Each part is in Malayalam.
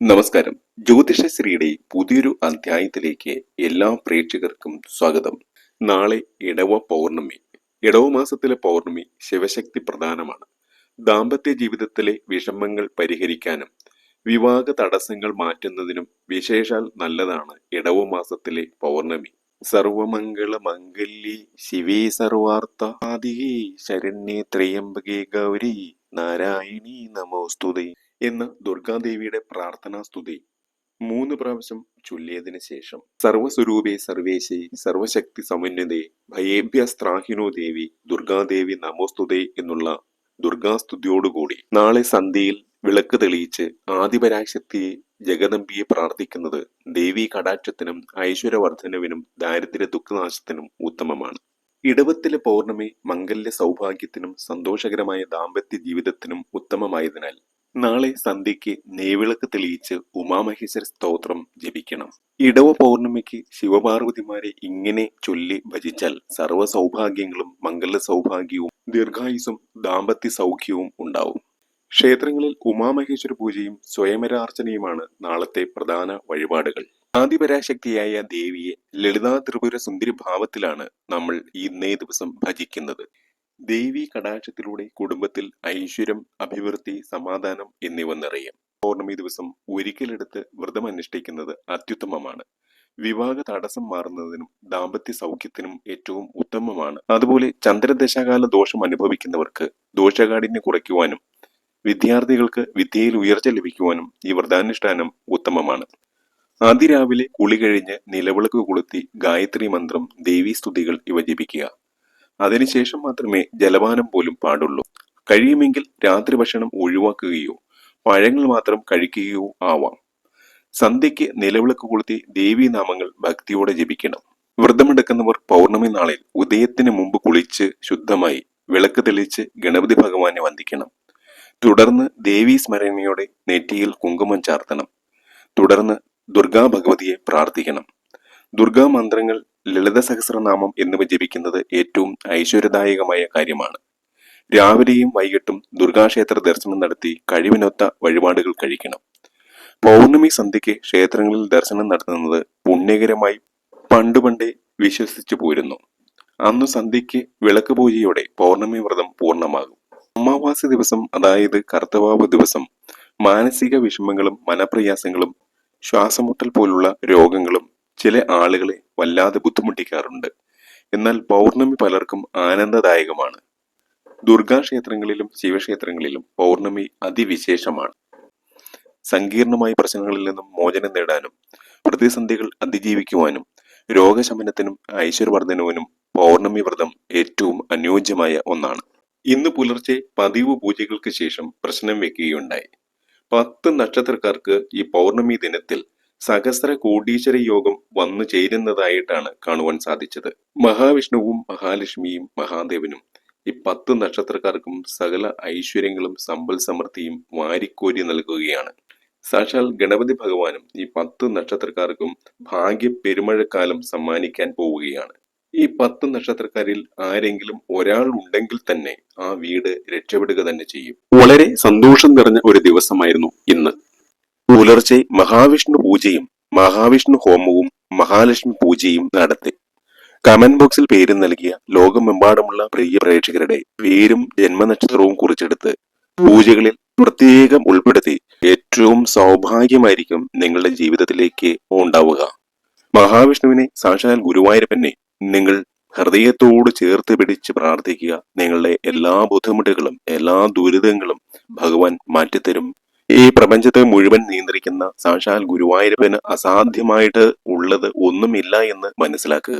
നമസ്കാരം. ജ്യോതിഷശ്രീയുടെ പുതിയൊരു അധ്യായത്തിലേക്ക് എല്ലാ പ്രേക്ഷകർക്കും സ്വാഗതം. നാളെ ഇടവ പൗർണമി. ഇടവ മാസത്തിലെ പൗർണമി ശിവശക്തി പ്രധാനമാണ് ദാമ്പത്യ ജീവിതത്തിലെ വിഷമങ്ങൾ പരിഹരിക്കാനും വിവാഹ തടസ്സങ്ങൾ മാറ്റുന്നതിനും വിശേഷാൽ നല്ലതാണ് ഇടവ മാസത്തിലെ പൗർണമി. സർവമംഗള മംഗല്യേ ശിവേ സർവാർത്ഥ ശരണ്യേ ത്രയംബകേ ഗൗരി നാരായണി നമോസ്തുതേ. എന്ന ദുർഗാദേവിയുടെ പ്രാർത്ഥനാ സ്തുതി. മൂന്ന് പ്രാവശ്യം ചൊല്ലിയതിന് ശേഷം സർവസ്വരൂപേ സർവേശേ സർവശക്തി സമുന്നതേ ഭയേഭ്യ സ്ത്രാഹിനോ ദേവി ദുർഗാദേവി നമോസ്തുതേ എന്നുള്ള ദുർഗാസ്തുതിയോടുകൂടി നാളെ സന്ധ്യയിൽ വിളക്ക് തെളിയിച്ച് ആദിപരാശക്തിയെ ജഗദമ്പിയെ പ്രാർത്ഥിക്കുന്നത് ദേവി കടാക്ഷത്തിനും ഐശ്വര്യവർദ്ധനവിനും ദാരിദ്ര്യ ദുഃഖനാശത്തിനും ഉത്തമമാണ്. ഇടവത്തിലെ പൗർണമി മംഗല്യ സൗഭാഗ്യത്തിനും സന്തോഷകരമായ ദാമ്പത്യ ജീവിതത്തിനും ഉത്തമമായതിനാൽ നാളെ സന്ധ്യയ്ക്ക് നെയ്വിളക്ക് തെളിയിച്ച് ഉമാമഹേശ്വര സ്തോത്രം ജപിക്കണം. ഇടവ പൗർണമിക്ക് ശിവപാർവതിമാരെ ഇങ്ങനെ ചൊല്ലി ഭജിച്ചാൽ സർവ സൗഭാഗ്യങ്ങളും മംഗല സൗഭാഗ്യവും ദീർഘായുസും ദാമ്പത്യ സൗഖ്യവും ഉണ്ടാവും. ക്ഷേത്രങ്ങളിൽ ഉമാമഹേശ്വര പൂജയും സ്വയംവരാർച്ചനയുമാണ് നാളത്തെ പ്രധാന വഴിപാടുകൾ. ആദിപരാശക്തിയായ ദേവിയെ ലളിതാ ത്രിപുര സുന്ദരി ഭാവത്തിലാണ് നമ്മൾ ഇന്നേ ദിവസം ഭജിക്കുന്നത്. ദേവി കടാക്ഷത്തിലൂടെ കുടുംബത്തിൽ ഐശ്വര്യം അഭിവൃദ്ധി സമാധാനം എന്നിവ നിറയും. പൗർണമി ദിവസം ഒരിക്കലെടുത്ത് വ്രതം അനുഷ്ഠിക്കുന്നത് അത്യുത്തമമാണ്. വിവാഹ തടസ്സം മാറുന്നതിനും ദാമ്പത്യ സൗഖ്യത്തിനും ഏറ്റവും ഉത്തമമാണ്. അതുപോലെ ചന്ദ്രദശാകാല ദോഷം അനുഭവിക്കുന്നവർക്ക് ദോഷകാഠിന്യം കുറയ്ക്കുവാനും വിദ്യാർത്ഥികൾക്ക് വിദ്യയിൽ ഉയർച്ച ലഭിക്കുവാനും ഈ വ്രതാനുഷ്ഠാനം ഉത്തമമാണ്. അതിരാവിലെ കുളി കഴിഞ്ഞ് നിലവിളക്ക് കൊളുത്തി ഗായത്രി മന്ത്രം ദേവീ സ്തുതികൾ ഇവ ജപിക്കുക. അതിനുശേഷം മാത്രമേ ജലപാനം പോലും പാടുള്ളൂ. കഴിയുമെങ്കിൽ രാത്രി ഭക്ഷണം ഒഴിവാക്കുകയോ പഴങ്ങൾ മാത്രം കഴിക്കുകയോ ആവാം. സന്ധ്യയ്ക്ക് നിലവിളക്ക് കൊളുത്തി ദേവീ നാമങ്ങൾ ഭക്തിയോടെ ജപിക്കണം. വ്രതമെടുക്കുന്നവർ പൗർണമി നാളിൽ ഉദയത്തിന് മുമ്പ് കുളിച്ച് ശുദ്ധമായി വിളക്ക് തെളിച്ച് ഗണപതി ഭഗവാനെ വന്ദിക്കണം. തുടർന്ന് ദേവീ സ്മരണയോടെ നെറ്റിയിൽ കുങ്കുമം ചാർത്തണം. തുടർന്ന് ദുർഗാ ഭഗവതിയെ പ്രാർത്ഥിക്കണം. ദുർഗാ മന്ത്രങ്ങൾ ലളിത സഹസ്രനാമം എന്നിവ ജപിക്കുന്നത് ഏറ്റവും ഐശ്വര്യദായകമായ കാര്യമാണ്. രാവിലെയും വൈകിട്ടും ദുർഗാക്ഷേത്ര ദർശനം നടത്തി കഴിവിനൊത്ത വഴിപാടുകൾ കഴിക്കണം. പൗർണമി സന്ധ്യയ്ക്ക് ക്ഷേത്രങ്ങളിൽ ദർശനം നടത്തുന്നത് പുണ്യകരമായി പണ്ടുപണ്ടേ വിശ്വസിച്ചു പോരുന്നു. അന്ന് സന്ധ്യയ്ക്ക് വിളക്ക് പൂജയോടെ പൗർണമി വ്രതം പൂർണമാകും. അമാവാസി ദിവസം അതായത് കർത്തവാവ് ദിവസം മാനസിക വിഷമങ്ങളും മനപ്രയാസങ്ങളും ശ്വാസമുട്ടൽ പോലുള്ള രോഗങ്ങളും ചില ആളുകളെ വല്ലാതെ ബുദ്ധിമുട്ടിക്കാറുണ്ട്. എന്നാൽ പൗർണമി പലർക്കും ആനന്ദദായകമാണ്. ദുർഗാ ക്ഷേത്രങ്ങളിലും ശിവക്ഷേത്രങ്ങളിലും പൗർണമി അതിവിശേഷമാണ്. സങ്കീർണമായ പ്രശ്നങ്ങളിൽ നിന്നും മോചനം നേടാനും പ്രതിസന്ധികൾ അതിജീവിക്കുവാനും രോഗശമനത്തിനും ഐശ്വര്യവർദ്ധനവിനും പൗർണമി വ്രതം ഏറ്റവും അനുയോജ്യമായ ഒന്നാണ്. ഇന്ന് പുലർച്ചെ പതിവ് പൂജകൾക്ക് ശേഷം പ്രശ്നം വെക്കുകയുണ്ടായി. പത്ത് നക്ഷത്രക്കാർക്ക് ഈ പൗർണമി ദിനത്തിൽ സഹസ്ര കോടീശ്വര യോഗം വന്നു ചേരുന്നതായിട്ടാണ് കാണുവാൻ സാധിച്ചത്. മഹാവിഷ്ണുവും മഹാലക്ഷ്മിയും മഹാദേവനും ഈ പത്ത് നക്ഷത്രക്കാർക്കും സകല ഐശ്വര്യങ്ങളും സമ്പൽ സമൃദ്ധിയും വാരിക്കോരി നൽകുകയാണ്. സാക്ഷാൽ ഗണപതി ഭഗവാനും ഈ പത്ത് നക്ഷത്രക്കാർക്കും ഭാഗ്യ പെരുമഴക്കാലം സമ്മാനിക്കാൻ പോവുകയാണ്. ഈ പത്ത് നക്ഷത്രക്കാരിൽ ആരെങ്കിലും ഒരാൾ ഉണ്ടെങ്കിൽ തന്നെ ആ വീട് രക്ഷപ്പെടുക തന്നെ ചെയ്യും. വളരെ സന്തോഷം നിറഞ്ഞ ഒരു ദിവസമായിരുന്നു ഇന്ന്. പുലർച്ചെ മഹാവിഷ്ണു പൂജയും മഹാവിഷ്ണു ഹോമവും മഹാലക്ഷ്മി പൂജയും നടത്തി. കമന്റ് ബോക്സിൽ പേര് നൽകിയ ലോകമെമ്പാടുമുള്ള പ്രിയ പ്രേക്ഷകരുടെ പേരും ജന്മനക്ഷത്രവും കുറിച്ചെടുത്ത് പൂജകളിൽ പ്രത്യേകം ഉൾപ്പെടുത്തി ഏറ്റവും സൗഭാഗ്യമായിരിക്കും നിങ്ങളുടെ ജീവിതത്തിലേക്ക് ഉണ്ടാവുക. മഹാവിഷ്ണുവിനെ സാക്ഷാൽ ഗുരുവായൂരപ്പനെ നിങ്ങൾ ഹൃദയത്തോട് ചേർത്ത് പിടിച്ച് പ്രാർത്ഥിക്കുക. നിങ്ങളുടെ എല്ലാ ബുദ്ധിമുട്ടുകളും എല്ലാ ദുരിതങ്ങളും ഭഗവാൻ മാറ്റിത്തരും. ഈ പ്രപഞ്ചത്തെ മുഴുവൻ നിയന്ത്രിക്കുന്ന സാക്ഷാൽ ഗുരുവായൂരപ്പന് അസാധ്യമായിട്ട് ഉള്ളത് ഒന്നുമില്ല എന്ന് മനസ്സിലാക്കുക.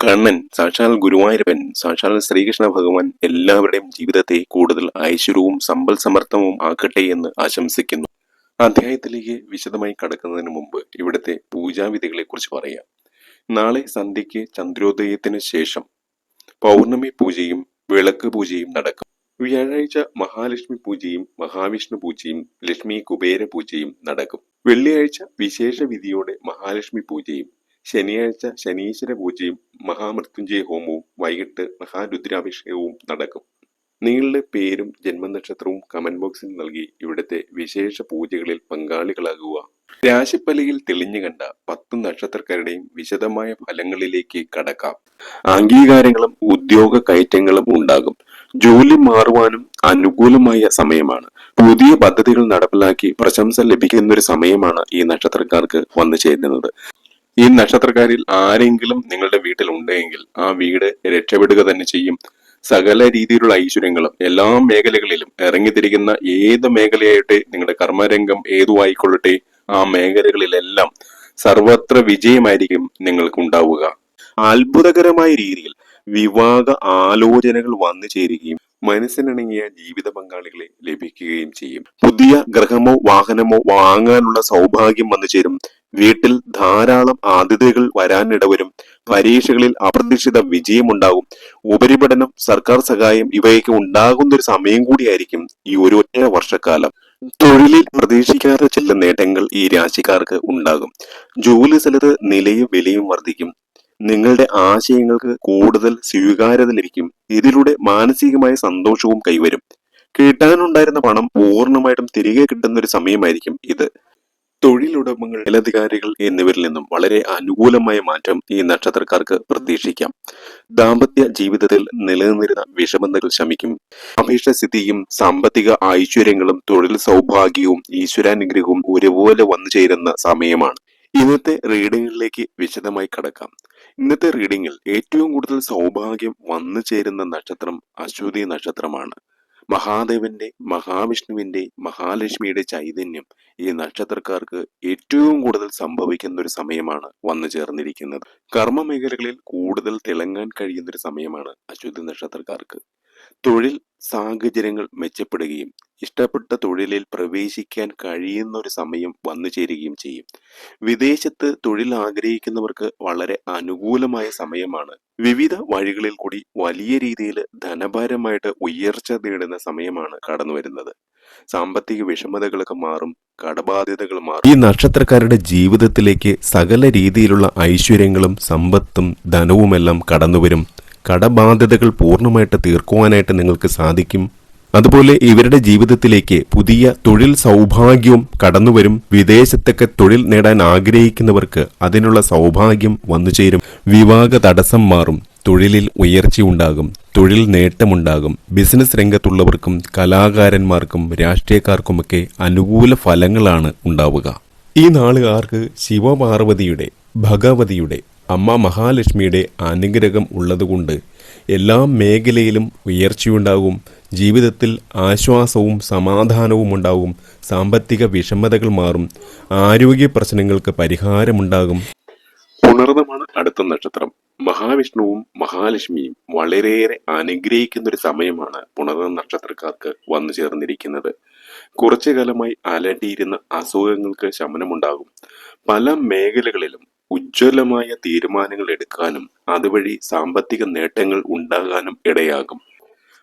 കണ്ണൻ സാക്ഷാൽ ഗുരുവായൂരപ്പൻ സാക്ഷാൽ ശ്രീകൃഷ്ണ ഭഗവാൻ എല്ലാവരുടെയും ജീവിതത്തെ കൂടുതൽ ഐശ്വര്യവും സമ്പൽ സമർത്ഥവും ആക്കട്ടെ എന്ന് ആശംസിക്കുന്നു. അധ്യായത്തിലേക്ക് വിശദമായി കടക്കുന്നതിന് മുമ്പ് ഇവിടുത്തെ പൂജാവിധികളെ കുറിച്ച് പറയാം. നാളെ സന്ധ്യയ്ക്ക് ചന്ദ്രോദയത്തിന് ശേഷം പൗർണമി പൂജയും വിളക്ക് പൂജയും നടക്കും. വ്യാഴാഴ്ച മഹാലക്ഷ്മി പൂജയും മഹാവിഷ്ണു പൂജയും ലക്ഷ്മി കുബേര പൂജയും നടക്കും. വെള്ളിയാഴ്ച വിശേഷ വിധിയോടെ മഹാലക്ഷ്മി പൂജയും ശനിയാഴ്ച ശനീശ്വര പൂജയും മഹാമൃത്യുഞ്ജയ ഹോമവും വൈകിട്ട് മഹാരുദ്രാഭിഷേകവും നടക്കും. നിങ്ങളുടെ പേരും ജന്മനക്ഷത്രവും കമന്റ് ബോക്സിൽ നൽകി ഇവിടുത്തെ വിശേഷ പൂജകളിൽ പങ്കാളികളാകുക. രാശിപ്പലയിൽ തെളിഞ്ഞു കണ്ട പത്ത് നക്ഷത്രക്കാരുടെയും വിശദമായ ഫലങ്ങളിലേക്ക് കടക്കാം. അംഗീകാരങ്ങളും ഉദ്യോഗ കയറ്റങ്ങളും ഉണ്ടാകും. ജോലി മാറുവാനും അനുകൂലമായ സമയമാണ്. പുതിയ പദ്ധതികൾ നടപ്പിലാക്കി പ്രശംസ ലഭിക്കുന്ന ഒരു സമയമാണ് ഈ നക്ഷത്രക്കാർക്ക് വന്നു ചേരുന്നത്. ഈ നക്ഷത്രക്കാരിൽ ആരെങ്കിലും നിങ്ങളുടെ വീട്ടിൽ ഉണ്ടെങ്കിൽ ആ വീട് രക്ഷപ്പെടുക തന്നെ ചെയ്യും. സകല രീതിയിലുള്ള ഐശ്വര്യങ്ങളും എല്ലാ മേഖലകളിലും ഇറങ്ങിത്തിരിക്കുന്ന ഏത് മേഖലയായിട്ട് നിങ്ങളുടെ കർമ്മരംഗം ഏതു ആയിക്കൊള്ളട്ടെ ആ മേഖലകളിലെല്ലാം സർവത്ര വിജയമായിരിക്കും നിങ്ങൾക്ക് ഉണ്ടാവുക അത്ഭുതകരമായ രീതിയിൽ വിവാഹ ആലോചനകൾ വന്നു ചേരുകയും മനസ്സിനിണങ്ങിയ ജീവിത പങ്കാളികളെ ലഭിക്കുകയും ചെയ്യും. പുതിയ ഗ്രഹമോ വാഹനമോ വാങ്ങാനുള്ള സൗഭാഗ്യം വന്നു ചേരും. വീട്ടിൽ ധാരാളം ആതിഥികൾ വരാനിടവരും പരീക്ഷകളിൽ അപ്രതീക്ഷിത വിജയമുണ്ടാകും. ഉപരിപഠനം സർക്കാർ സഹായം ഇവയൊക്കെ ഉണ്ടാകുന്ന ഒരു സമയം കൂടിയായിരിക്കും ഈ ഒരു ഒറ്റ വർഷക്കാലം. തൊഴിലിൽ പ്രതീക്ഷിക്കാത്ത ചില നേട്ടങ്ങൾ ഈ രാശിക്കാർക്ക് ഉണ്ടാകും. ജോലി സ്ഥലത്ത് നിലയും വിലയും വർദ്ധിക്കും. നിങ്ങളുടെ ആശയങ്ങൾക്ക് കൂടുതൽ സ്വീകാര്യത ലഭിക്കും. ഇതിലൂടെ മാനസികമായ സന്തോഷവും കൈവരും. കിട്ടാനുണ്ടായിരുന്ന പണം പൂർണമായിട്ടും തിരികെ കിട്ടുന്ന ഒരു സമയമായിരിക്കും ഇത്. തൊഴിലുടമകൾ മേലധികാരികൾ എന്നിവരിൽ നിന്നും വളരെ അനുകൂലമായ മാറ്റം ഈ നക്ഷത്രക്കാർക്ക് പ്രതീക്ഷിക്കാം. ദാമ്പത്യ ജീവിതത്തിൽ നിലനിന്നിരുന്ന വിഷമതകൾ ശമിക്കും. അഭീഷ്ടസ്ഥിതിയും സാമ്പത്തിക ഐശ്വര്യങ്ങളും തൊഴിൽ സൗഭാഗ്യവും ഈശ്വരാനുഗ്രഹവും ഒരുപോലെ വന്നു ചേരുന്ന സമയമാണ്. ഇന്നത്തെ റീഡിങ്ങിലേക്ക് വിശദമായി കടക്കാം. ഇന്നത്തെ റീഡിങ്ങിൽ ഏറ്റവും കൂടുതൽ സൗഭാഗ്യം വന്നു ചേരുന്ന നക്ഷത്രം അശ്വതി നക്ഷത്രമാണ്. മഹാദേവന്റെ മഹാവിഷ്ണുവിന്റെ മഹാലക്ഷ്മിയുടെ ചൈതന്യം ഈ നക്ഷത്രക്കാർക്ക് ഏറ്റവും കൂടുതൽ സംഭവിക്കുന്ന ഒരു സമയമാണ് വന്നു ചേർന്നിരിക്കുന്നത്. കർമ്മ മേഖലകളിൽ കൂടുതൽ തിളങ്ങാൻ കഴിയുന്ന ഒരു സമയമാണ് അശ്വതി നക്ഷത്രക്കാർക്ക്. തൊഴിൽ സാഹചര്യങ്ങൾ മെച്ചപ്പെടുകയും ഇഷ്ടപ്പെട്ട തൊഴിലിൽ പ്രവേശിക്കാൻ കഴിയുന്ന ഒരു സമയം വന്നു ചേരുകയും ചെയ്യും. വിദേശത്ത് തൊഴിൽ ആഗ്രഹിക്കുന്നവർക്ക് വളരെ അനുകൂലമായ സമയമാണ്. വിവിധ വഴികളിൽ കൂടി വലിയ രീതിയിൽ ധനഭാരമായിട്ട് ഉയർച്ച നേടുന്ന സമയമാണ് കടന്നു വരുന്നത്. സാമ്പത്തിക വിഷമതകളൊക്കെ മാറും കടബാധ്യതകൾ മാറും. ഈ നക്ഷത്രക്കാരുടെ ജീവിതത്തിലേക്ക് സകല രീതിയിലുള്ള ഐശ്വര്യങ്ങളും സമ്പത്തും ധനവുമെല്ലാം കടന്നുവരും. കടബാധ്യതകൾ പൂർണമായിട്ട് തീർക്കുവാനായിട്ട് നിങ്ങൾക്ക് സാധിക്കും. അതുപോലെ ഇവരുടെ ജീവിതത്തിലേക്ക് പുതിയ തൊഴിൽ സൗഭാഗ്യവും കടന്നുവരും. വിദേശത്തൊക്കെ തൊഴിൽ നേടാൻ ആഗ്രഹിക്കുന്നവർക്ക് അതിനുള്ള സൗഭാഗ്യം വന്നുചേരും. വിവാഹ തടസ്സം മാറും. തൊഴിലിൽ ഉയർച്ചയുണ്ടാകും തൊഴിൽ നേട്ടമുണ്ടാകും. ബിസിനസ് രംഗത്തുള്ളവർക്കും കലാകാരന്മാർക്കും രാഷ്ട്രീയക്കാർക്കുമൊക്കെ അനുകൂല ഫലങ്ങളാണ് ഉണ്ടാവുക. ഈ നാളുകാർക്ക് ശിവപാർവതിയുടെ ഭഗവതിയുടെ അമ്മ മഹാലക്ഷ്മിയുടെ അനുഗ്രഹം ഉള്ളതുകൊണ്ട് എല്ലാ മേഖലയിലും ഉയർച്ചയുണ്ടാകും. ജീവിതത്തിൽ ആശ്വാസവും സമാധാനവും ഉണ്ടാകും. സാമ്പത്തിക വിഷമതകൾ മാറും. ആരോഗ്യ പ്രശ്നങ്ങൾക്ക് പരിഹാരമുണ്ടാകും. പുണർന്നമാണ് അടുത്ത നക്ഷത്രം. മഹാവിഷ്ണുവും മഹാലക്ഷ്മിയും വളരെയേറെ അനുഗ്രഹിക്കുന്ന ഒരു സമയമാണ് പുണർന്ന നക്ഷത്രക്കാർക്ക് വന്നു ചേർന്നിരിക്കുന്നത്. കുറച്ചു കാലമായി അലട്ടിയിരുന്ന അസുഖങ്ങൾക്ക് ശമനമുണ്ടാകും. പല മേഖലകളിലും ഉജ്ജ്വലമായ തീരുമാനങ്ങൾ എടുക്കാനും അതുവഴി സാമ്പത്തിക നേട്ടങ്ങൾ ഉണ്ടാകാനും ഇടയാകും.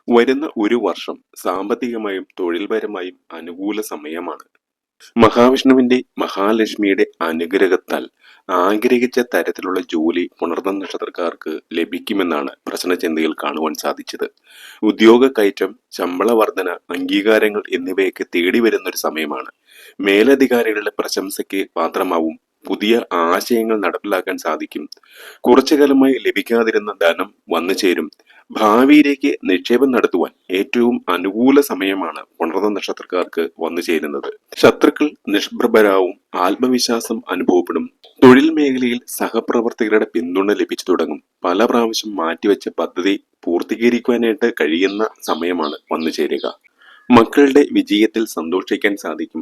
വരുന്ന ഒരു വർഷം സാമ്പത്തികമായും തൊഴിൽപരമായും അനുകൂല സമയമാണ്. മഹാവിഷ്ണുവിന്റെ മഹാലക്ഷ്മിയുടെ അനുഗ്രഹത്താൽ ആഗ്രഹിച്ച തരത്തിലുള്ള ജോലി പുണർന്ന നക്ഷത്രക്കാർക്ക് ലഭിക്കുമെന്നാണ് പ്രശ്നചിന്തയിൽ കാണുവാൻ സാധിച്ചത്. ഉദ്യോഗ കയറ്റം ശമ്പള വർധന അംഗീകാരങ്ങൾ എന്നിവയൊക്കെ തേടി വരുന്ന ഒരു സമയമാണ്. മേലധികാരികളുടെ പ്രശംസയ്ക്ക് പാത്രമാവും പുതിയ ആശയങ്ങൾ നടപ്പിലാക്കാൻ സാധിക്കും. കുറച്ചു കാലമായി ലഭിക്കാതിരുന്ന ധനം വന്നു ചേരും. ഭാവിയിലേക്ക് നിക്ഷേപം നടത്തുവാൻ ഏറ്റവും അനുകൂല സമയമാണ് പുണർന്ന നക്ഷത്രക്കാർക്ക് വന്നു ചേരുന്നത്. ശത്രുക്കൾ നിഷ്പ്രഭരാവും ആത്മവിശ്വാസം അനുഭവപ്പെടും. തൊഴിൽ മേഖലയിൽ സഹപ്രവർത്തകരുടെ പിന്തുണ ലഭിച്ചു തുടങ്ങും. പല പ്രാവശ്യം മാറ്റിവെച്ച പദ്ധതി പൂർത്തീകരിക്കുവാനായിട്ട് കഴിയുന്ന സമയമാണ് വന്നു ചേരുക. മക്കളുടെ വിജയത്തിൽ സന്തോഷിക്കാൻ സാധിക്കും.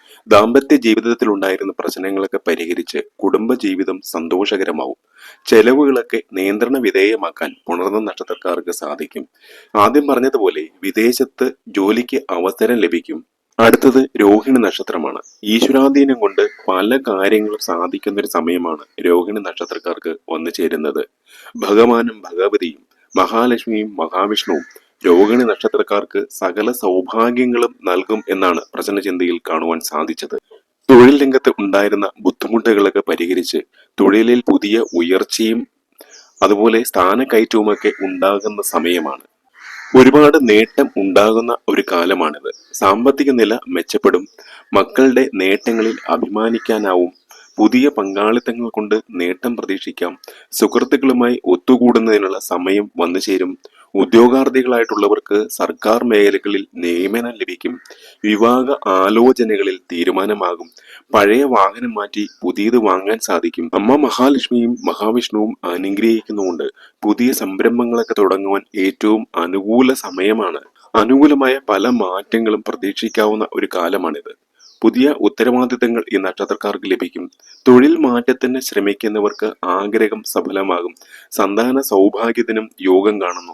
ദാമ്പത്യ ജീവിതത്തിൽ ഉണ്ടായിരുന്ന പ്രശ്നങ്ങളൊക്കെ പരിഹരിച്ച് കുടുംബജീവിതം സന്തോഷകരമാവും. ചെലവുകളൊക്കെ നിയന്ത്രണ വിധേയമാക്കാൻ ഉണർന്ന നക്ഷത്രക്കാർക്ക് സാധിക്കും. ആദ്യം പറഞ്ഞതുപോലെ വിദേശത്ത് ജോലിക്ക് അവസരം ലഭിക്കും. അടുത്തത് രോഹിണി നക്ഷത്രമാണ്. ഈശ്വരാധീനം കൊണ്ട് പല കാര്യങ്ങളും സാധിക്കുന്ന ഒരു സമയമാണ് രോഹിണി നക്ഷത്രക്കാർക്ക് വന്നു ചേരുന്നത്. ഭഗവാനും ഭഗവതിയും മഹാലക്ഷ്മിയും മഹാവിഷ്ണുവും രോഹിണി നക്ഷത്രക്കാർക്ക് സകല സൗഭാഗ്യങ്ങളും നൽകും എന്നാണ് പ്രചനചിന്തയിൽ കാണുവാൻ സാധിച്ചത്. തൊഴിൽ രംഗത്ത് ഉണ്ടായിരുന്ന ബുദ്ധിമുട്ടുകളൊക്കെ പരിഹരിച്ച് തൊഴിലിൽ പുതിയ ഉയർച്ചയും അതുപോലെ സ്ഥാനക്കയറ്റവുമൊക്കെ ഉണ്ടാകുന്ന സമയമാണ്. ഒരുപാട് നേട്ടം ഉണ്ടാകുന്ന ഒരു കാലമാണിത്. സാമ്പത്തിക നില മെച്ചപ്പെടും മക്കളുടെ നേട്ടങ്ങളിൽ അഭിമാനിക്കാനാവും പുതിയ പങ്കാളിത്തങ്ങൾ കൊണ്ട് നേട്ടം പ്രതീക്ഷിക്കാം സുഹൃത്തുക്കളുമായി ഒത്തുകൂടുന്നതിനുള്ള സമയം വന്നു ചേരും ഉദ്യോഗാർത്ഥികളായിട്ടുള്ളവർക്ക് സർക്കാർ മേഖലകളിൽ നിയമനം ലഭിക്കും വിവാഹ ആലോചനകളിൽ തീരുമാനമാകും പഴയ വാഹനം മാറ്റി പുതിയത് വാങ്ങാൻ സാധിക്കും. അമ്മ മഹാലക്ഷ്മിയും മഹാവിഷ്ണുവും അനുഗ്രഹിക്കുന്നുകൊണ്ട് പുതിയ സംരംഭങ്ങളൊക്കെ തുടങ്ങുവാൻ ഏറ്റവും അനുകൂല സമയമാണ്. അനുകൂലമായ പല മാറ്റങ്ങളും പ്രതീക്ഷിക്കാവുന്ന ഒരു കാലമാണിത്. പുതിയ ഉത്തരവാദിത്തങ്ങൾ ഈ നക്ഷത്രക്കാർക്ക് ലഭിക്കും. തൊഴിൽ മാറ്റത്തിന് ശ്രമിക്കുന്നവർക്ക് ആഗ്രഹം സഫലമാകും. സന്താന സൗഭാഗ്യത്തിനും യോഗം കാണുന്നു.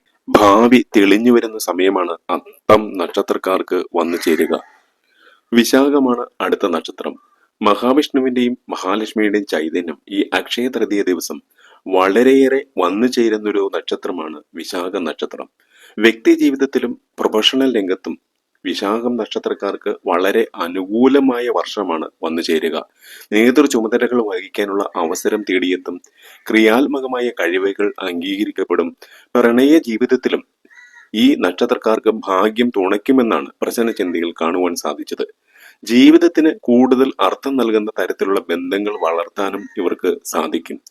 ഭാവി തെളിഞ്ഞു വരുന്ന സമയമാണ് അത്തം നക്ഷത്രക്കാർക്ക് വന്നു ചേരുക. വിശാഖമാണ് അടുത്ത നക്ഷത്രം. മഹാവിഷ്ണുവിന്റെയും മഹാലക്ഷ്മിയുടെയും ചൈതന്യം ഈ അക്ഷയ തൃതീയ ദിവസം വളരെയേറെ വന്നു ചേരുന്നൊരു നക്ഷത്രമാണ് വിശാഖ നക്ഷത്രം. വ്യക്തി ജീവിതത്തിലും പ്രൊഫഷണൽ രംഗത്തും വിശാഖം നക്ഷത്രക്കാർക്ക് വളരെ അനുകൂലമായ വർഷമാണ് വന്നു ചേരുക. നേതൃ ചുമതലകൾ വഹിക്കാനുള്ള അവസരം തേടിയെത്തും. ക്രിയാത്മകമായ കഴിവുകൾ അംഗീകരിക്കപ്പെടും. പ്രണയ ജീവിതത്തിലും ഈ നക്ഷത്രക്കാർക്ക് ഭാഗ്യം തുണയ്ക്കുമെന്നാണ് പ്രശ്നചിന്തയിൽ കാണുവാൻ സാധിച്ചത്. ജീവിതത്തിന് കൂടുതൽ അർത്ഥം നൽകുന്ന തരത്തിലുള്ള ബന്ധങ്ങൾ വളർത്താനും ഇവർക്ക് സാധിക്കും.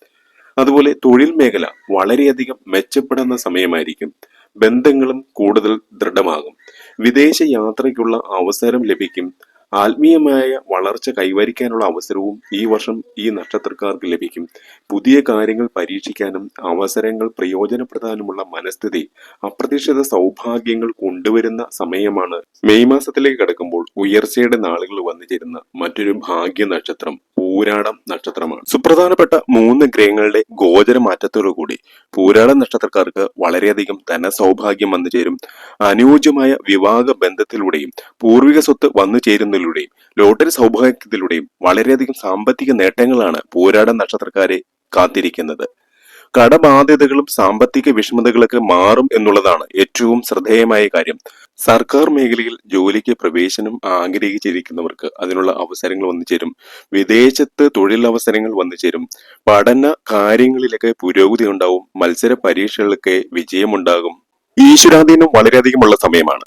അതുപോലെ തൊഴിൽ മേഖല വളരെയധികം മെച്ചപ്പെടുന്ന സമയമായിരിക്കും. ബന്ധങ്ങളും കൂടുതൽ ദൃഢമാകും. വിദേശ യാത്രയ്ക്കുള്ള അവസരം ലഭിക്കും. ആത്മീയമായ വളർച്ച കൈവരിക്കാനുള്ള അവസരവും ഈ വർഷം ഈ നക്ഷത്രക്കാർക്ക് ലഭിക്കും. പുതിയ കാര്യങ്ങൾ പരീക്ഷിക്കാനും അവസരങ്ങൾ പ്രയോജനപ്പെടാനുമുള്ള മനസ്ഥിതി അപ്രതീക്ഷിത സൗഭാഗ്യങ്ങൾ കൊണ്ടുവരുന്ന സമയമാണ്. മെയ് മാസത്തിലേക്ക് കടക്കുമ്പോൾ ഉയർച്ചയുടെ നാളുകൾ വന്നു ചേരുന്ന മറ്റൊരു ഭാഗ്യ നക്ഷത്രം പൂരാടം നക്ഷത്രമാണ്. സുപ്രധാനപ്പെട്ട മൂന്ന് ഗ്രഹങ്ങളുടെ ഗോചര മാറ്റത്തോടുകൂടി പൂരാടം നക്ഷത്രക്കാർക്ക് വളരെയധികം ധനസൗഭാഗ്യം വന്നു ചേരും. അനുയോജ്യമായ വിവാഹ ബന്ധത്തിലൂടെയും പൂർവിക സ്വത്ത് വന്നു ചേരുന്നതിലൂടെയും ലോട്ടറി സൗഭാഗ്യത്തിലൂടെയും വളരെയധികം സാമ്പത്തിക നേട്ടങ്ങളാണ് പൂരാടം നക്ഷത്രക്കാരെ കാത്തിരിക്കുന്നത്. കടബാധ്യതകളും സാമ്പത്തിക വിഷമതകളൊക്കെ മാറും എന്നുള്ളതാണ് ഏറ്റവും ശ്രദ്ധേയമായ കാര്യം. സർക്കാർ മേഖലയിൽ ജോലിക്ക് പ്രവേശനം ആഗ്രഹിച്ചിരിക്കുന്നവർക്ക് അതിനുള്ള അവസരങ്ങൾ വന്നു ചേരും. വിദേശത്ത് തൊഴിലവസരങ്ങൾ വന്നു ചേരും. പഠന കാര്യങ്ങളിലൊക്കെ പുരോഗതി ഉണ്ടാവും. മത്സര പരീക്ഷകളിലൊക്കെ വിജയമുണ്ടാകും. ഈശ്വരാധീനം വളരെയധികമുള്ള സമയമാണ്.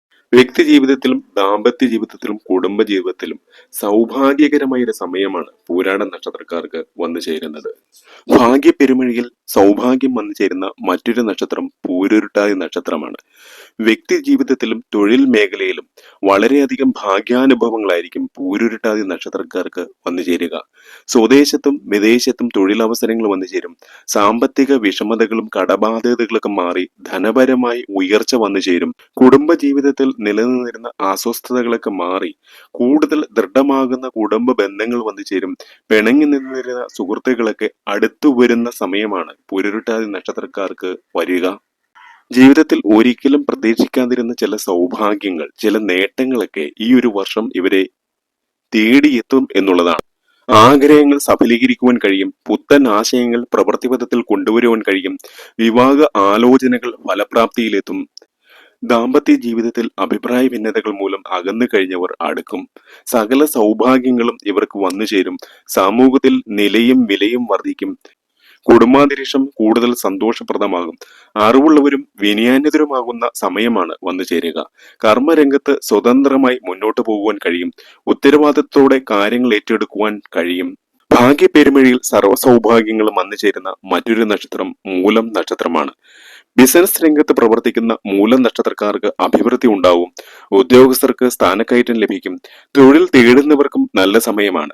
വ്യക്തി ജീവിതത്തിലും ദാമ്പത്യ ജീവിതത്തിലും കുടുംബ ജീവിതത്തിലും സൗഭാഗ്യകരമായ ഒരു സമയമാണ് പൂരാട നക്ഷത്രക്കാർക്ക് വന്നു ചേരുന്നത്. ഭാഗ്യ പെരുമഴിയിൽ സൗഭാഗ്യം വന്നു ചേരുന്ന മറ്റൊരു നക്ഷത്രം പൂരുരുട്ടായ നക്ഷത്രമാണ്. വ്യക്തി ജീവിതത്തിലും തൊഴിൽ മേഖലയിലും വളരെയധികം ഭാഗ്യാനുഭവങ്ങളായിരിക്കും പൂരുരുട്ടാതി നക്ഷത്രക്കാർക്ക് വന്നു ചേരുക. സ്വദേശത്തും വിദേശത്തും തൊഴിലവസരങ്ങൾ വന്നു ചേരും. സാമ്പത്തിക വിഷമതകളും കടബാധ്യതകളൊക്കെ മാറി ധനപരമായി ഉയർച്ച വന്നു ചേരും. കുടുംബ ജീവിതത്തിൽ നിലനിന്നിരുന്ന അസ്വസ്ഥതകളൊക്കെ മാറി കൂടുതൽ ദൃഢമാകുന്ന കുടുംബ ബന്ധങ്ങൾ വന്നു ചേരും. പിണങ്ങി നിന്നിരുന്ന സുഹൃത്തുക്കളൊക്കെ അടുത്തു വരുന്ന സമയമാണ് പൂരുരുട്ടാതി നക്ഷത്രക്കാർക്ക് വരിക. ജീവിതത്തിൽ ഒരിക്കലും പ്രതീക്ഷിക്കാതിരുന്ന ചില സൗഭാഗ്യങ്ങൾ ചില നേട്ടങ്ങളൊക്കെ ഈ ഒരു വർഷം ഇവരെ തേടിയെത്തും എന്നുള്ളതാണ്. ആഗ്രഹങ്ങൾ സഫലീകരിക്കുവാൻ കഴിയും പുത്തൻ ആശയങ്ങൾ പ്രവൃത്തിപഥത്തിൽ കൊണ്ടുവരുവാൻ കഴിയും വിവാഹ ആലോചനകൾ ഫലപ്രാപ്തിയിലെത്തും ദാമ്പത്യ ജീവിതത്തിൽ അഭിപ്രായ ഭിന്നതകൾ മൂലം അകന്നു കഴിഞ്ഞവർ അടുക്കും. സകല സൗഭാഗ്യങ്ങളും ഇവർക്ക് വന്നു ചേരും സമൂഹത്തിൽ നിലയും വിലയും വർദ്ധിക്കും. കുടുംബാന്തരീക്ഷം കൂടുതൽ സന്തോഷപ്രദമാകും. അറിവുള്ളവരും വിനയാന്യതരുമാകുന്ന സമയമാണ് വന്നു ചേരുക. കർമ്മരംഗത്ത് സ്വതന്ത്രമായി മുന്നോട്ട് പോകുവാൻ കഴിയും. ഉത്തരവാദിത്തത്തോടെ കാര്യങ്ങൾ ഏറ്റെടുക്കുവാൻ കഴിയും. ഭാഗ്യ പെരുമഴിയിൽ സർവ സൗഭാഗ്യങ്ങളും വന്നു ചേരുന്ന മറ്റൊരു നക്ഷത്രം മൂലം നക്ഷത്രമാണ്. ബിസിനസ് രംഗത്ത് പ്രവർത്തിക്കുന്ന മൂലം നക്ഷത്രക്കാർക്ക് അഭിവൃദ്ധി ഉണ്ടാവും. ഉദ്യോഗസ്ഥർക്ക് സ്ഥാനക്കയറ്റം ലഭിക്കും. തൊഴിൽ തേടുന്നവർക്കും നല്ല സമയമാണ്.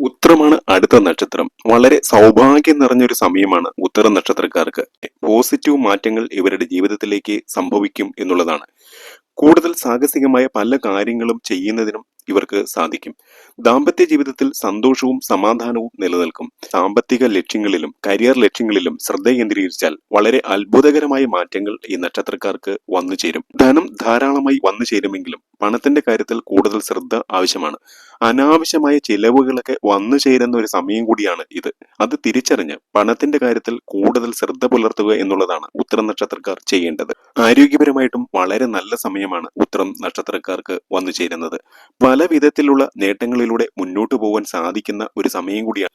ഉത്രമാണ് അടുത്ത നക്ഷത്രം. വളരെ സൗഭാഗ്യം നിറഞ്ഞൊരു സമയമാണ് ഉത്തര നക്ഷത്രക്കാർക്ക്. പോസിറ്റീവ് മാറ്റങ്ങൾ ഇവരുടെ ജീവിതത്തിലേക്ക് സംഭവിക്കും എന്നുള്ളതാണ്. കൂടുതൽ സാഹസികമായ പല കാര്യങ്ങളും ചെയ്യുന്നതിനും ഇവർക്ക് സാധിക്കും. ദാമ്പത്യ ജീവിതത്തിൽ സന്തോഷവും സമാധാനവും നിലനിൽക്കും. സാമ്പത്തിക ലക്ഷ്യങ്ങളിലും കരിയർ ലക്ഷ്യങ്ങളിലും ശ്രദ്ധ കേന്ദ്രീകരിച്ചാൽ വളരെ അത്ഭുതകരമായ മാറ്റങ്ങൾ ഈ നക്ഷത്രക്കാർക്ക് വന്നു ചേരും ധനം ധാരാളമായി വന്നു ചേരുമെങ്കിലും പണത്തിന്റെ കാര്യത്തിൽ കൂടുതൽ ശ്രദ്ധ ആവശ്യമാണ്. അനാവശ്യമായ ചിലവുകളൊക്കെ വന്നു ചേരുന്ന ഒരു സമയം കൂടിയാണ് ഇത്. അത് തിരിച്ചറിഞ്ഞ് പണത്തിന്റെ കാര്യത്തിൽ കൂടുതൽ ശ്രദ്ധ പുലർത്തുക എന്നുള്ളതാണ് ഉത്തരം നക്ഷത്രക്കാർ ചെയ്യേണ്ടത്. ആരോഗ്യപരമായിട്ടും വളരെ നല്ല സമയമാണ് ഉത്തരം നക്ഷത്രക്കാർക്ക് വന്നു ചേരുന്നത്. പല വിധത്തിലുള്ള നേട്ടങ്ങളിലൂടെ മുന്നോട്ടു പോകാൻ സാധിക്കുന്ന ഒരു സമയം കൂടിയാണ്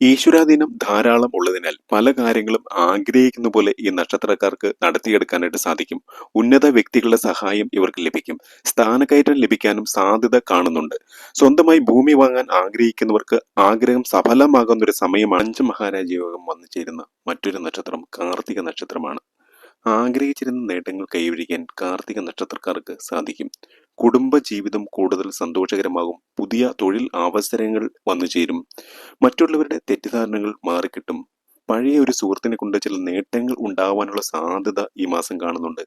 ഈശ്വരാധീനം ധാരാളം ഉള്ളതിനാൽ പല കാര്യങ്ങളും ആഗ്രഹിക്കുന്ന പോലെ ഈ നക്ഷത്രക്കാർക്ക് നടത്തിയെടുക്കാനായിട്ട് സാധിക്കും. ഉന്നത വ്യക്തികളുടെ സഹായം ഇവർക്ക് ലഭിക്കും. സ്ഥാനക്കയറ്റം ലഭിക്കാനും സാധ്യത കാണുന്നുണ്ട്. സ്വന്തമായി ഭൂമി വാങ്ങാൻ ആഗ്രഹിക്കുന്നവർക്ക് ആഗ്രഹം സഫലമാകുന്ന ഒരു സമയമാണ്. അഞ്ച് മഹാരാജ യോഗം വന്നു ചേരുന്ന മറ്റൊരു നക്ഷത്രം കാർത്തിക നക്ഷത്രമാണ്. ആഗ്രഹിച്ചിരുന്ന നേട്ടങ്ങൾ കൈവരിക്കാൻ കാർത്തിക നക്ഷത്രക്കാർക്ക് സാധിക്കും. കുടുംബ ജീവിതം കൂടുതൽ സന്തോഷകരമാകും. പുതിയ തൊഴിൽ അവസരങ്ങൾ വന്നു ചേരും. മറ്റുള്ളവരുടെ തെറ്റിദ്ധാരണകൾ മാറിക്കിട്ടും. പഴയ ഒരു സുഹൃത്തിനെ കൊണ്ട് ചില നേട്ടങ്ങൾ ഉണ്ടാവാനുള്ള സാധ്യത ഈ മാസം കാണുന്നുണ്ട്.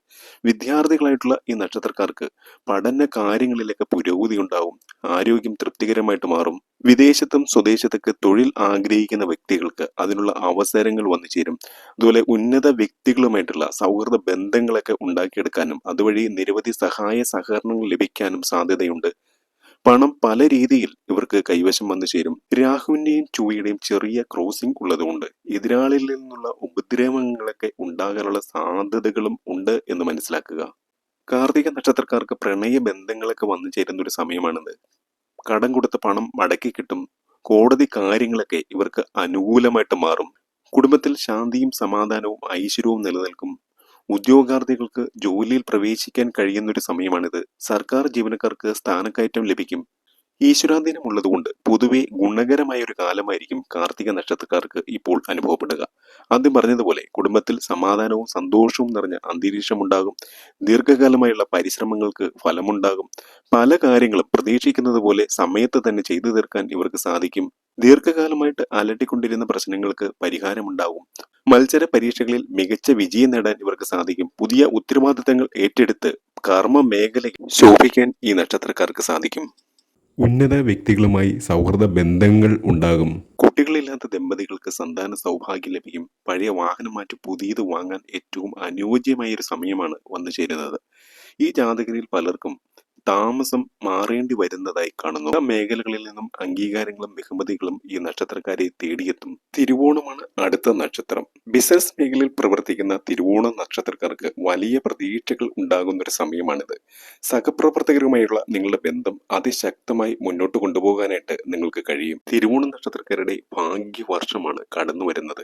വിദ്യാർത്ഥികളായിട്ടുള്ള ഈ നക്ഷത്രക്കാർക്ക് പഠന കാര്യങ്ങളിലൊക്കെ പുരോഗതി ഉണ്ടാവും. ആരോഗ്യം തൃപ്തികരമായിട്ട് മാറും. വിദേശത്തും സ്വദേശത്തൊക്കെ തൊഴിൽ ആഗ്രഹിക്കുന്ന വ്യക്തികൾക്ക് അതിനുള്ള അവസരങ്ങൾ വന്നു ചേരും. അതുപോലെ ഉന്നത വ്യക്തികളുമായിട്ടുള്ള സൗഹൃദ ബന്ധങ്ങളൊക്കെ ഉണ്ടാക്കിയെടുക്കാനും അതുവഴി നിരവധി സഹായ സഹകരണങ്ങൾ ലഭിക്കാനും സാധ്യതയുണ്ട്. പണം പല രീതിയിൽ ഇവർക്ക് കൈവശം വന്നു ചേരും. രാഹുവിന്റെയും ചുവയുടെയും ചെറിയ ക്രോസിംഗ് ഉള്ളതുകൊണ്ട് എതിരാളിയിൽ നിന്നുള്ള ഉപദ്രവങ്ങളൊക്കെ ഉണ്ടാകാനുള്ള സാധ്യതകളും ഉണ്ട് എന്ന് മനസ്സിലാക്കുക. കാർത്തിക നക്ഷത്രക്കാർക്ക് പ്രണയ ബന്ധങ്ങളൊക്കെ വന്നു ചേരുന്ന ഒരു സമയമാണിത്. കടം കൊടുത്ത പണം മടക്കി കിട്ടും. കോടതി കാര്യങ്ങളൊക്കെ ഇവർക്ക് അനുകൂലമായിട്ട് മാറും. കുടുംബത്തിൽ ശാന്തിയും സമാധാനവും ഐശ്വര്യവും നിലനിൽക്കും. ഉദ്യോഗാർത്ഥികൾക്ക് ജോലിയിൽ പ്രവേശിക്കാൻ കഴിയുന്നൊരു സമയമാണിത്. സർക്കാർ ജീവനക്കാർക്ക് സ്ഥാനക്കയറ്റം ലഭിക്കും. ഈശ്വരാധീനം ഉള്ളതുകൊണ്ട് പൊതുവെ ഗുണകരമായ ഒരു കാലമായിരിക്കും കാർത്തിക നക്ഷത്രക്കാർക്ക് ഇപ്പോൾ അനുഭവപ്പെടുക. ആദ്യം പറഞ്ഞതുപോലെ കുടുംബത്തിൽ സമാധാനവും സന്തോഷവും നിറഞ്ഞ അന്തരീക്ഷമുണ്ടാകും. ദീർഘകാലമായുള്ള പരിശ്രമങ്ങൾക്ക് ഫലമുണ്ടാകും. പല കാര്യങ്ങളും പ്രതീക്ഷിക്കുന്നത് പോലെ സമയത്ത് തന്നെ ചെയ്തു തീർക്കാൻ ഇവർക്ക് സാധിക്കും. ദീർഘകാലമായിട്ട് അലട്ടിക്കൊണ്ടിരുന്ന പ്രശ്നങ്ങൾക്ക് പരിഹാരമുണ്ടാകും. മത്സര പരീക്ഷകളിൽ മികച്ച വിജയം നേടാൻ ഇവർക്ക് സാധിക്കും. പുതിയ ഉത്തരവാദിത്തങ്ങൾ ഏറ്റെടുത്ത് കർമ്മ മേഖലയിൽ ശോഭിക്കാൻ ഈ നക്ഷത്രക്കാർക്ക് സാധിക്കും. ഉന്നത വ്യക്തികളുമായി സൗഹൃദ ബന്ധങ്ങൾ ഉണ്ടാകും. കുട്ടികളില്ലാത്ത ദമ്പതികൾക്ക് സന്താന സൗഭാഗ്യം ലഭിക്കും. പഴയ വാഹനം മാറ്റി പുതിയത് വാങ്ങാൻ ഏറ്റവും അനുയോജ്യമായ ഒരു സമയമാണ് വന്നു ചേരുന്നത്. ഈ ജാതകരിൽ പലർക്കും താമസം മാറേണ്ടി വരുന്നതായി കാണുന്നു. എല്ലാ മേഖലകളിൽ നിന്നും അംഗീകാരങ്ങളും ബഹുമതികളും ഈ നക്ഷത്രക്കാരെ തേടിയെത്തും. തിരുവോണമാണ് അടുത്ത നക്ഷത്രം. ബിസിനസ് മേഖലയിൽ പ്രവർത്തിക്കുന്ന തിരുവോണ നക്ഷത്രക്കാർക്ക് വലിയ പ്രതീക്ഷകൾ ഉണ്ടാകുന്ന ഒരു സമയമാണിത്. സഹപ്രവർത്തകരുമായുള്ള നിങ്ങളുടെ ബന്ധം അതിശക്തമായി മുന്നോട്ട് കൊണ്ടുപോകാനായിട്ട് നിങ്ങൾക്ക് കഴിയും. തിരുവോണ നക്ഷത്രക്കാരുടെ ഭാഗ്യവർഷമാണ് കടന്നു വരുന്നത്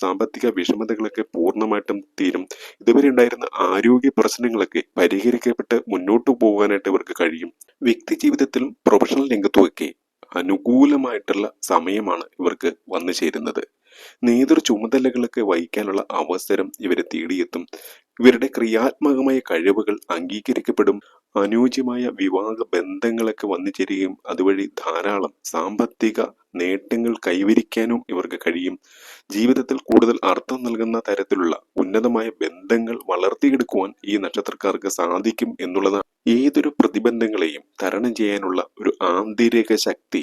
സാമ്പത്തിക വിഷമതകളൊക്കെ പൂർണമായിട്ടും തീരും. ഇതുവരെ ഉണ്ടായിരുന്ന ആരോഗ്യ പ്രശ്നങ്ങളൊക്കെ പരിഹരിക്കപ്പെട്ട് മുന്നോട്ട് പോകാനായിട്ട് ഇവർക്ക് കഴിയും. വ്യക്തി ജീവിതത്തിലും പ്രൊഫഷണൽ രംഗത്തുമൊക്കെ അനുകൂലമായിട്ടുള്ള സമയമാണ് ഇവർക്ക് വന്നു ചേരുന്നത്. നേതൃ ചുമതലകളൊക്കെ വഹിക്കാനുള്ള അവസരം ഇവരെ തേടിയെത്തും. ഇവരുടെ ക്രിയാത്മകമായ കഴിവുകൾ അംഗീകരിക്കപ്പെടും. അനുയോജ്യമായ വിവാഹ ബന്ധങ്ങളൊക്കെ വന്നു ചേരുകയും അതുവഴി ധാരാളം സാമ്പത്തിക നേട്ടങ്ങൾ കൈവരിക്കാനും ഇവർക്ക് കഴിയും. ജീവിതത്തിൽ കൂടുതൽ അർത്ഥം നൽകുന്ന തരത്തിലുള്ള ഉന്നതമായ ബന്ധങ്ങൾ വളർത്തിയെടുക്കുവാൻ ഈ നക്ഷത്രക്കാർക്ക് സാധിക്കും എന്നുള്ളതാണ്. ഏതൊരു പ്രതിബന്ധങ്ങളെയും തരണം ചെയ്യാനുള്ള ഒരു ആന്തരിക ശക്തി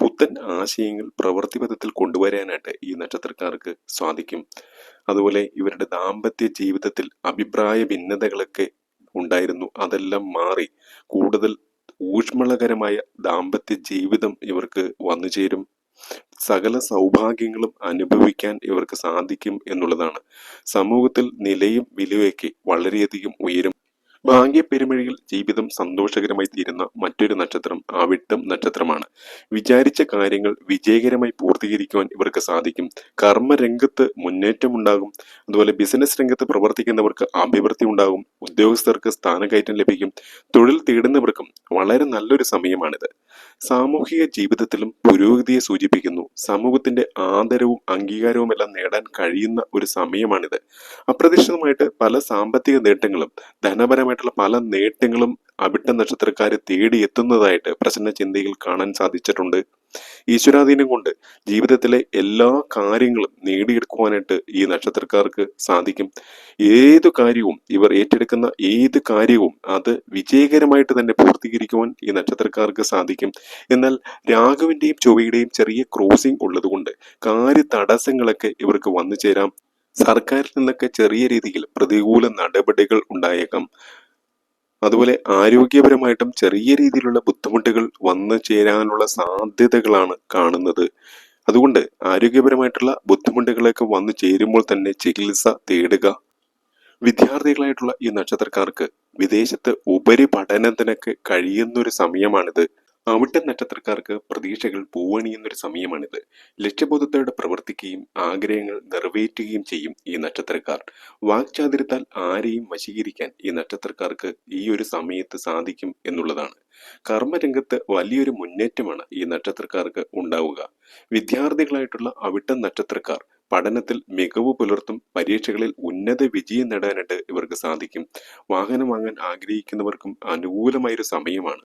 പുത്തൻ ആശയങ്ങൾ പ്രവൃത്തിപഥത്തിൽ കൊണ്ടുവരാനായിട്ട് ഈ നക്ഷത്രക്കാർക്ക് സാധിക്കും. അതുപോലെ ഇവരുടെ ദാമ്പത്യ ജീവിതത്തിൽ അഭിപ്രായ ഭിന്നതകളൊക്കെ ഉണ്ടായിരുന്നു. അതെല്ലാം മാറി കൂടുതൽ ഊഷ്മളകരമായ ദാമ്പത്യ ജീവിതം ഇവർക്ക് വന്നു ചേരും. സകല സൗഭാഗ്യങ്ങളും അനുഭവിക്കാൻ ഇവർക്ക് സാധിക്കും എന്നുള്ളതാണ്. സമൂഹത്തിൽ നിലയും വിലയൊക്കെ വളരെയധികം ഉയരും. ഭാഗ്യപ്പെരുമഴിയിൽ ജീവിതം സന്തോഷകരമായി തീരുന്ന മറ്റൊരു നക്ഷത്രം അവിട്ടം നക്ഷത്രമാണ്. വിചാരിച്ച കാര്യങ്ങൾ വിജയകരമായി പൂർത്തീകരിക്കുവാൻ ഇവർക്ക് സാധിക്കും. കർമ്മരംഗത്ത് മുന്നേറ്റമുണ്ടാകും. അതുപോലെ ബിസിനസ് രംഗത്ത് പ്രവർത്തിക്കുന്നവർക്ക് അഭിവൃദ്ധി ഉണ്ടാകും. ഉദ്യോഗസ്ഥർക്ക് സ്ഥാനക്കയറ്റം ലഭിക്കും. തൊഴിൽ തേടുന്നവർക്കും വളരെ നല്ലൊരു സമയമാണിത്. സാമൂഹിക ജീവിതത്തിലും പുരോഗതിയെ സൂചിപ്പിക്കുന്നു. സമൂഹത്തിന്റെ ആദരവും അംഗീകാരവും എല്ലാം നേടാൻ കഴിയുന്ന ഒരു സമയമാണിത്. അപ്രതീക്ഷിതമായിട്ട് പല സാമ്പത്തിക നേട്ടങ്ങളും പല നേട്ടങ്ങളും അവിട്ട നക്ഷത്രക്കാരെ തേടി എത്തുന്നതായിട്ട് പ്രസന്ന ചിന്തയിൽ കാണാൻ സാധിച്ചിട്ടുണ്ട്. ഈശ്വരാധീനം കൊണ്ട് ജീവിതത്തിലെ എല്ലാ കാര്യങ്ങളും നേടിയെടുക്കുവാനായിട്ട് ഈ നക്ഷത്രക്കാർക്ക് സാധിക്കും. ഏതു കാര്യവും ഇവർ ഏറ്റെടുക്കുന്ന ഏത് കാര്യവും അത് വിജയകരമായിട്ട് തന്നെ പൂർത്തീകരിക്കുവാൻ ഈ നക്ഷത്രക്കാർക്ക് സാധിക്കും. എന്നാൽ രാഘവിന്റെയും ചൊവ്വയുടെയും ചെറിയ ക്രോസിംഗ് ഉള്ളതുകൊണ്ട് കാര്യ തടസ്സങ്ങളൊക്കെ ഇവർക്ക് വന്നു ചേരാം സർക്കാരിൽ നിന്നൊക്കെ ചെറിയ രീതിയിൽ പ്രതികൂല നടപടികൾ ഉണ്ടായേക്കാം. അതുപോലെ ആരോഗ്യപരമായിട്ടും ചെറിയ രീതിയിലുള്ള ബുദ്ധിമുട്ടുകൾ വന്നു ചേരാനുള്ള സാധ്യതകളാണ് കാണുന്നത്. അതുകൊണ്ട് ആരോഗ്യപരമായിട്ടുള്ള ബുദ്ധിമുട്ടുകളൊക്കെ വന്നു ചേരുമ്പോൾ തന്നെ ചികിത്സ തേടുക. വിദ്യാർത്ഥികളായിട്ടുള്ള ഈ നക്ഷത്രക്കാർക്ക് വിദേശത്ത് ഉപരിപഠനത്തിനൊക്കെ കഴിയുന്ന ഒരു സമയമാണിത്. അവിട്ട നക്ഷത്രക്കാർക്ക് പ്രതീക്ഷകൾ പൂവണിയുന്നൊരു സമയമാണിത്. ലക്ഷ്യബോധത്തോടെ പ്രവർത്തിക്കുകയും ആഗ്രഹങ്ങൾ നിറവേറ്റുകയും ചെയ്യും ഈ നക്ഷത്രക്കാർ. വാക്ചാതിരത്താൽ ആരെയും വശീകരിക്കാൻ ഈ നക്ഷത്രക്കാർക്ക് ഈ ഒരു സമയത്ത് സാധിക്കും എന്നുള്ളതാണ്. കർമ്മരംഗത്ത് വലിയൊരു മുന്നേറ്റമാണ് ഈ നക്ഷത്രക്കാർക്ക് ഉണ്ടാവുക. വിദ്യാർത്ഥികളായിട്ടുള്ള അവിട്ട നക്ഷത്രക്കാർ പഠനത്തിൽ മികവ് പുലർത്തും പരീക്ഷകളിൽ ഉന്നത വിജയം നേടാനായിട്ട് ഇവർക്ക് സാധിക്കും. വാഹനം വാങ്ങാൻ ആഗ്രഹിക്കുന്നവർക്കും അനുകൂലമായൊരു സമയമാണ്.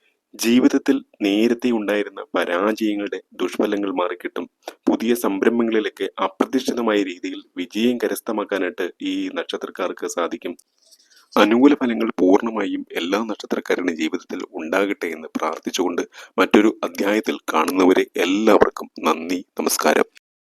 ജീവിതത്തിൽ നേരത്തെ ഉണ്ടായിരുന്ന പരാജയങ്ങളുടെ ദുഷ്ഫലങ്ങൾ മാറിക്കിട്ടും. പുതിയ സംരംഭങ്ങളിലൊക്കെ അപ്രതീക്ഷിതമായ രീതിയിൽ വിജയം കരസ്ഥമാക്കാനായിട്ട് ഈ നക്ഷത്രക്കാർക്ക് സാധിക്കും. അനുകൂല ഫലങ്ങൾ പൂർണമായും എല്ലാ നക്ഷത്രക്കാരുടെ ജീവിതത്തിൽ ഉണ്ടാകട്ടെ എന്ന് പ്രാർത്ഥിച്ചുകൊണ്ട് മറ്റൊരു അധ്യായത്തിൽ കാണുന്നവരെ എല്ലാവർക്കും നന്ദി നമസ്കാരം.